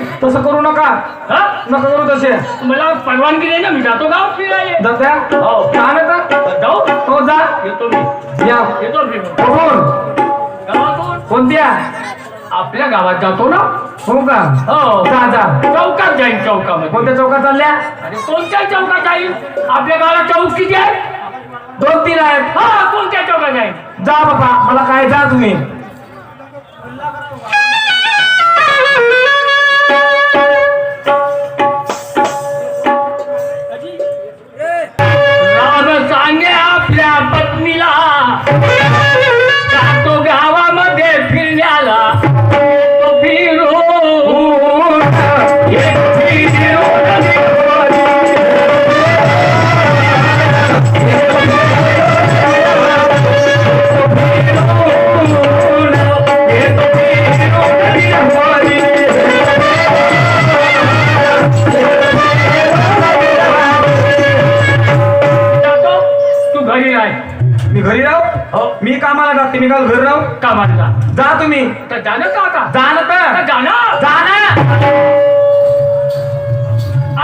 तसं करू नका. हा? नका करू तसे. मला परवानगी नाही ना मी जातो गाव फिरायला. हो. जा ना तर. जाऊ? हो जा. येतो मी. या. येतो मी. कोण? गावातून. कोणत्या? आपल्या गावात जातो ना. हो का? हो. जा जा. चौकात जाईल चौकामध्ये. कोणत्या चौकात चालल्या? अरे कोणत्या चौकात जाईल आपल्या गावाला चौक किती आहे. दोन तीन आहेत. हा कोणत्या चौकात जाईल जा बाबा मला काय जा तुम्ही.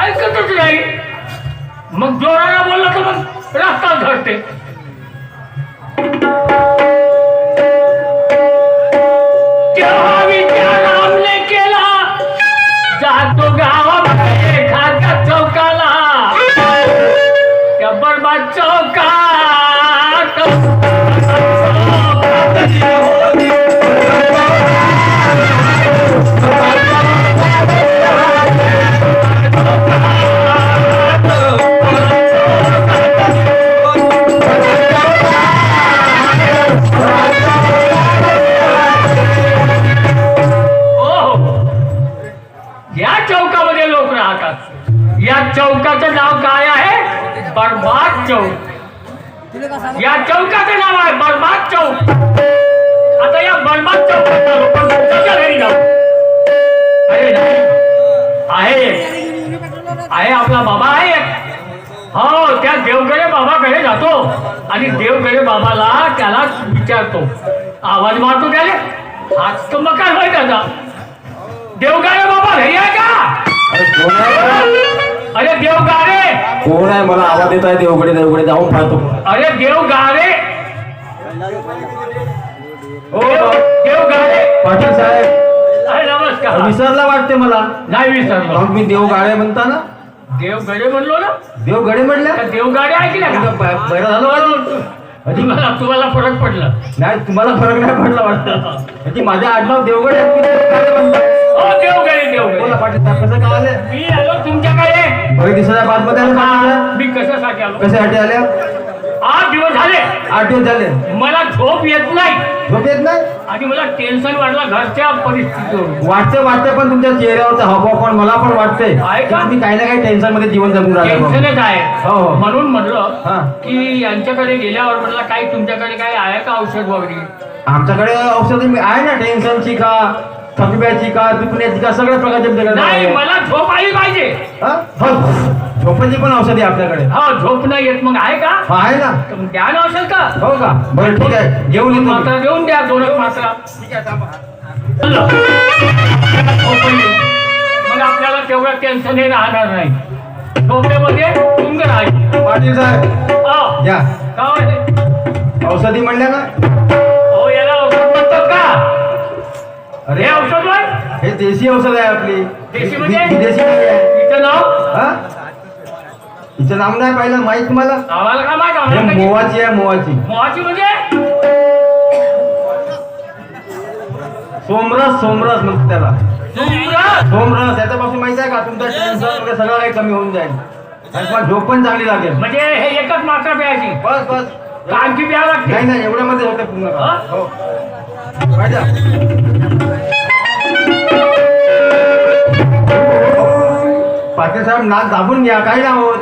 ऐकतच नाही. मग जोराला बोललं तर मग रस्ता धरते. आपला बाबा आहे. हो त्या देवगडे बाबाकडे जातो. आणि देवगडे बाबाला त्याला विचारतो. आवाज मारतो त्याले. हात तर मग काय होय त्याचा. देवगाडे बाबा घरी आहे का? अरे देवगाडे. कोण आहे? मला आवाज येत आहे देवकडे देवकडे जाऊन पाहतो. अरे देवगाडे. हो देवगाडे. पाटील साहेब. अरे नमस्कार. विसरला वाटते मला. नाही विसरलो. मग मी देवगाडे म्हणता ना? देवगडे म्हणलो ना? देवगडे म्हटल्या का देवगाडे ऐकल्या का? बरं झालं वाटलं. तुम्हाला तुम्हाला फरक पडला. नाही तुम्हाला फरक नाही पडला वाटतं. ती माझ्या आडनाव देवगडे आहे, तुम्ही देवगाडे देवगडे. कसं काय आले? मी आलो तुमच्याकडे. बरे दिवसाच्या बादमध्ये आले साहेब. मी कशासाठी आलो? कशासाठी आल्या? आठ दिवस झाले आठ दिवस झाले मला झोप येत नाही झोप येत नाही आणि मला टेन्शन वाढला घरच्या परिस्थितीवरून वाटते वाटते पण तुमच्या चेहऱ्यावरचा हावभाव पण मला पण वाटते आहे का? तुम्ही काही ना काही टेन्शनमध्ये जीवन जगून राहिले. टेन्शनच आहे हो, हो. म्हणून हा. की यांच्याकडे गेल्यावर म्हणलं काही तुमच्याकडे काय आहे का औषध वगैरे आमच्याकडे औषध आहे ना टेन्शनची का थकव्याची का दुखण्याची का सगळ्या प्रकारचे आमच्याकडे नाही आहे. मला झोप आली पाहिजे हा? हो. झोपेची पण औषधी आहे आपल्याकडे. हा झोप नाही येत मग आहे का? हा, आहे ना. तर मग द्या ना औषध का? हो का? बरं ठीक आहे. घेऊन येतो मी. मात्रा देऊन द्या दोन मात्रा. चला. झोप येईल. मग आपल्याला तेवढं टेन्शन हे राहणार नाही. झोपेमध्ये तुंग राहायची पाटील साहेब. हा. या. का वाटते? औषधी म्हणल्या ना. हो याला औषध म्हणतात का? अरे. हे औषध होय? हे देशी औषध आहे आपली. देशी म्हणजे? विदेशी नाही आहे तिचं नाव? हा? हिचं नाव नाही पाहिलं माहीत तुम्हाला? आम्हाला काय माहीत हे आम्हाला काय- मोवाची आहे मोवाची मोहाची म्हणजे? सोमरस सोमरस म्हणतात त्याला. सोमरस? त्याच्यापासून माहीत आहे का? तुमचं टेन्शन वगैरे सगळं काही कमी होऊन जाईल. आणि तुम्हाला झोप पण चांगली लागेल. म्हणजे हे एकच मात्रा प्यायची. बस बस. का आणखी प्यावं नाही लागते. नाही एवढ्यामध्ये होते पूर्ण हा? हो. पाटील साहेब नाक दाबून घ्या काही ना होत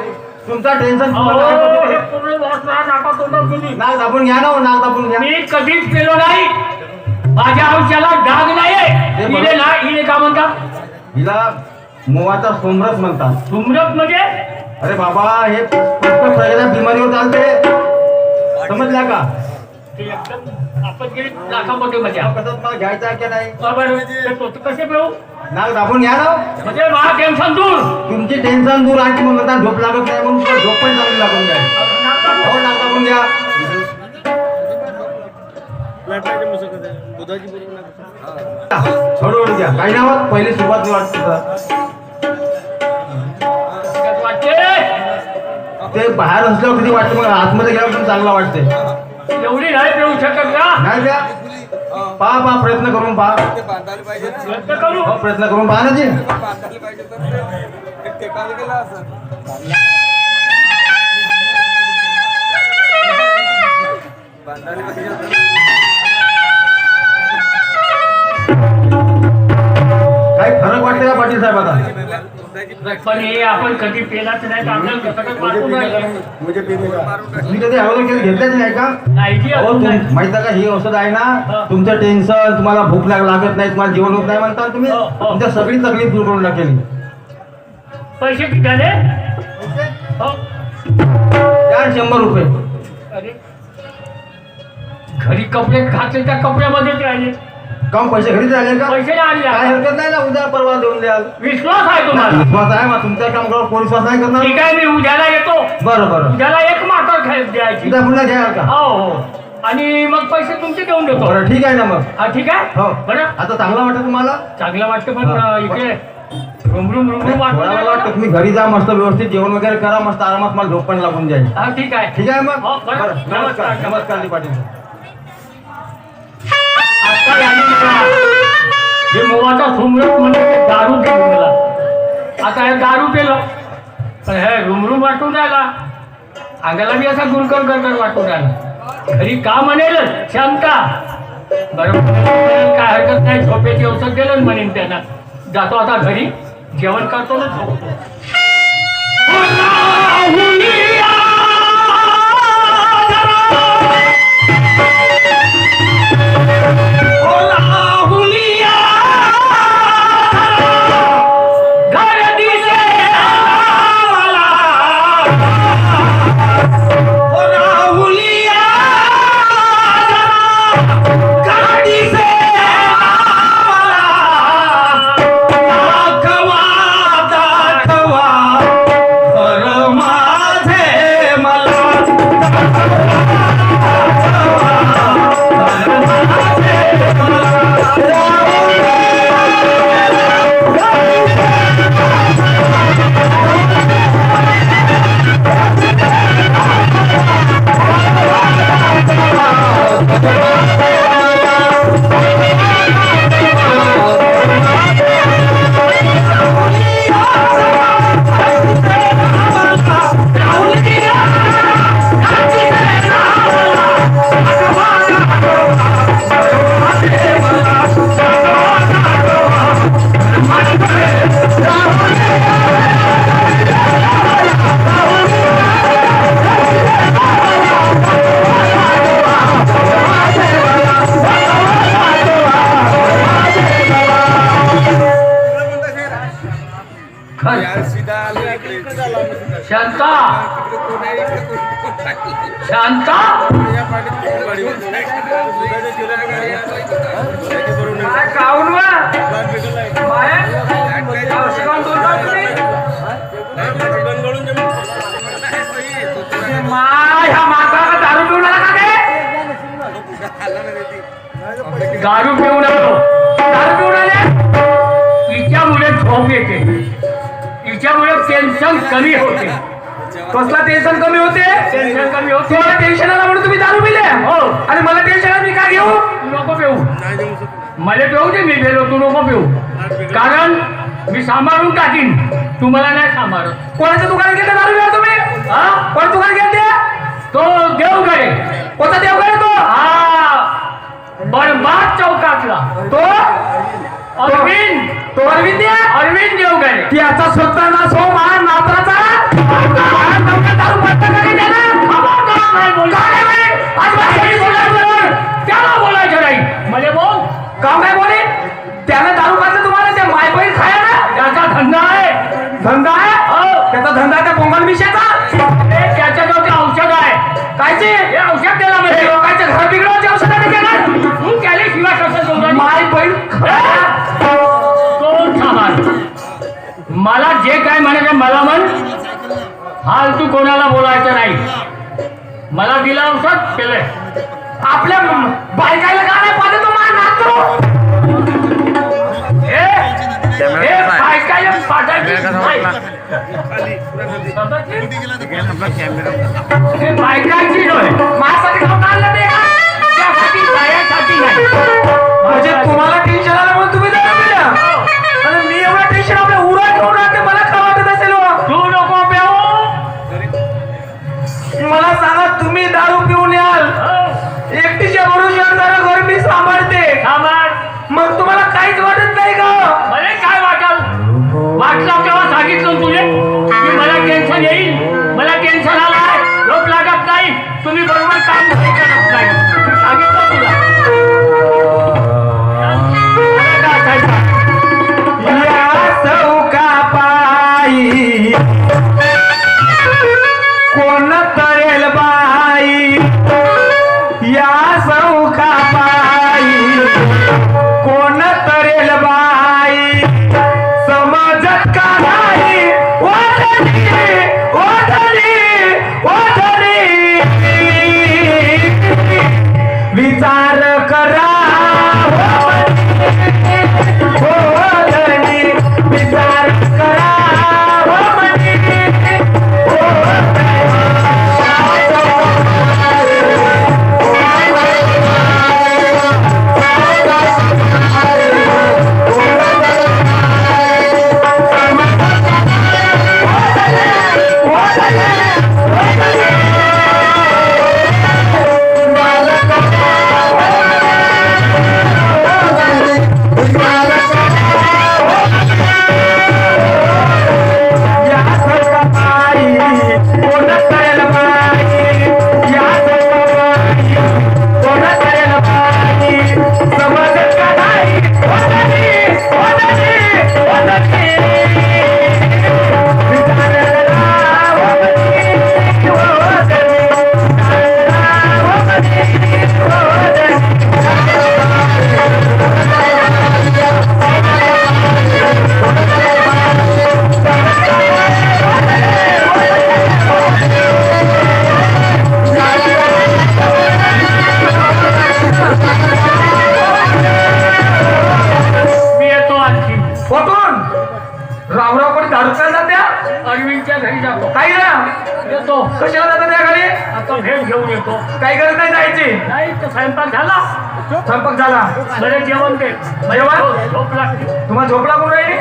तुमचा टेन्शन हे पूर्ण वासना नाकातोंडात गेली. नाक दाबून घ्या ना हो, नाक दाबून घ्या. मी कधीच पेलो नाही. माझ्या औषधाला डाग हे बरोबर. इले ना इले का म्हणतात हिला मोवाचा सोमरस म्हणतात. धुम्रत म्हणजे? अरे बाबा हे सगळ्या बिमारीवर चालते समजल्या का? ते एकदम आपण घ्यायचं की नाही? बरोबर ते तोते कसे पिऊ? नाक दाबून घ्या ना. म्हणजे महा टेन्शन दूर. तुमची टेन्शन दूर आणखी मग आता झोप लागत नाही तुम्हाला झोप पण चांगली लागून जाईल हो नाक दाबून घ्या. हळूहळू घ्या काही नाही होत पहिली सुरुवात वाटत वाटते. ते बाहेर असल्यावर कधी वाटतं मग आतमध्ये गेल्यावर पण चांगलं वाटतंय एवढी नाही पिऊ शकत का? नाही द्या पहा पहा प्रयत्न करून पहा. ते बांधायला पाहिजे प्रयत्न करू हो प्रयत्न करून पहा ना जी. बांधायला पाहिजे. तर ते टेकायला गेला असं बांधायला पाहिजे तर काही फरक वाटते का पाटील साहेब आता पण हे आपण कधी पेलाच नाही तर आपल्याला कसं कसं वाटून राहिलं. मी कधी अगोदर कधी घेतलेच नाही का नाही जी, हो अजून तुम- नाही. माहीत आहे का ही औषध आहे. ना तुमचं टेन्शन तुम्हाला भूक लाग लागत नाही तुम्हाला जेवण होत नाही म्हणता तुम्ही हो, हो. तुमच्या सगळी तकलीफ दूर करून टाकेल पैसे किती झाले हो त्या शंभर रुपये अरे घरी कपडे घातले त्या कपड्यामध्येच राहिले काम पैसे घरीच आले का? पैसे नाही काय हरकत नाही ना उद्या परवा देऊन द्याल. विश्वास आहे तुम्हाला. विश्वास आहे मग तुमच्या काम करून कोण विश्वास नाही करणार? ठीक आहे मी उद्याला येतो. बरं बरं. उद्याला एक खेळ द्यायची. उद्या पुन्हा घ्याल का? हो हो. आणि मग पैसे तुमचे देऊन देतो. बरं ठीक आहे ना मग. हा ठीक आहे? हो. बरं. आता चांगलं वाटतं तुम्हाला? चांगलं वाटतं पण हा. इकडे रुमरुम रुमरुम थोडा वेळ वाटतं वाटतं तुम्ही घरी जा मस्त व्यवस्थित जेवण वगैरे करा मस्त आरामात मला झोप पण लागून जाईल. हा ठीक आहे. ठीक आहे मग? हो, बरं. बरं नमस्कार. नमस्कार. पाटील आता मला हे मोवाचा सुमरत म्हणजे ते दारू देऊन मला आता हे दारू पेलं. पण हे रुमरूम वाटून राहिला. अंगाला मी असा गुरकर गरगर वाटून राहिला. घरी का म्हणेल शांता? बरोबर काय हरकत नाही झोपेची औषध दिलं म्हणेन त्यांना. जातो आता घरी. जेवण करतो ना. हो झोपतो दारू पिऊन आलो दारू पिऊन आले हिच्यामुळे झोप येते. हिच्यामुळे टेन्शन कमी होते. कसला टेन्शन कमी होते? टेन्शन कमी होते. तुम्हाला टेन्शन आला म्हणून तुम्ही दारू पिले? हो. आणि मला टेन्शन आलं मी का घेऊ? नको पिऊ. मला पिऊ दे मी गेलो तू नको पिऊ. कारण मी सांभाळून टाकीन. तुम्हाला नाही सांभाळत. कोणाच्या दुकानात गेले दारू घ्या तुम्ही? हा? कोण दुकान गेले तो देव गडे कोणता देव हा बरबाद चौकातला. तो? अरविंद. तो? अरविंद? अरविंद देवगडे त्याचा स्वतः ना सो महान नात्राचा? दारू बंद. त्याला बोलायचं नाही मला बोल काम काय बोले त्यानं दारू तुम्हाला खाया ना त्याचा धंदा आहे. धंदा? बहीण कोण थांबाल मला जे काय म्हणायचं मला म्हण. फालतू कोणाला बोलायचं नाही. मला दिला औषध केलंय. आपल्या बायकायला गाणं पाहिजे तो मान नाचतो हे? पाठायची नाही. हे कोण तरेल बाई? या सौखा आता भेट घेऊन येतो. काही गरज नाही जायची. नाही तर स्वयंपाक झाला. स्वयंपाक झाला. बरे जेवण दे जेवण? झोप- झोप लागते तुम्हाला झोप लागून राहिली?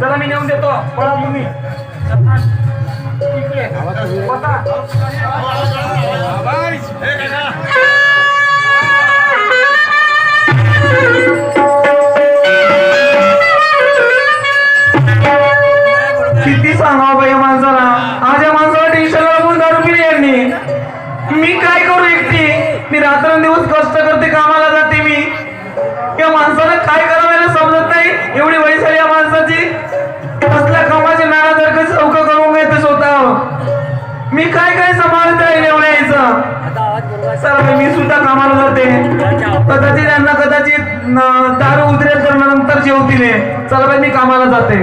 चला मी नेऊन देतो. पळा तुम्ही. इकडे. बसा. किती सांगावं बाई या माणसाला? आज या माणसाला टेन्शन नाही. मी काय करू एकटी? मी रात्रंदिवस कष्ट करते कामाला जाते मी. या माणसाला काय करावं याला समजत नाही? एवढी वय झाली या माणसाची. कसल्या कामाचे नानासारखं चौक करून घेते स्वतः. मी काय काय सांभाळत राहील एवढ्या यायचं सर मी सुद्धा कामाला जाते. कदाचित यांना कदाचित दारू उतरेल तर नंतर जेवतील. चला बाई मी कामाला जाते.